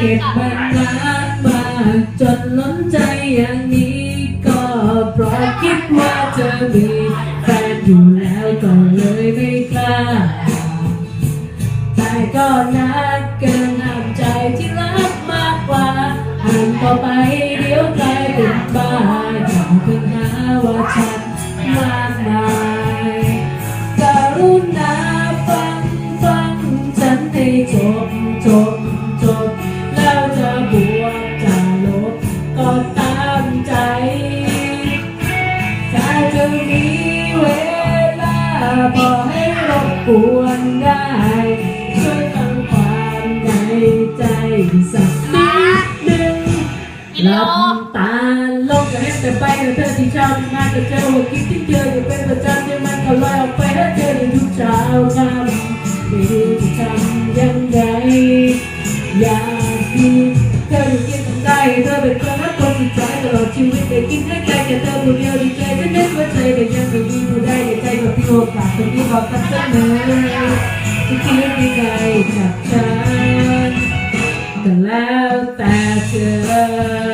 เก็บมานานมากจนล้นใจอย่างนี้ ก็เพราะคิดว่าเธอมีแฟนอยู่แล้วก็เลยไม่กล้า แต่ก็นักเกินห้ามใจที่รักมากกว่าห่างต่อไปเดี๋ยวกลายเป็นบ้าอย่าเพิ่งหาว่าฉันมากมายกรุณา จะมีเวลาพอให้รบกวนได้ช่วยฟังความในใจสักนิดหนึ่งหลับตาลงก็เห็นแต่ไปเธอที่เช้าที่มาก็เจอว่าคิดที่เจออยู่เป็นประจำที่มันก็ลอยออกไปหาเธอในทุกเช้าค่ำไม่รู้จะทำยังไงอยากมีเธออยู่เคียงข้างกายเธอเป็นคนรักคนสุดท้ายตลอดชีวิตได้กินได้ คนที่บอกกันเสมอที่คิดยังไงจากฉันแต่แล้วแต่เธอ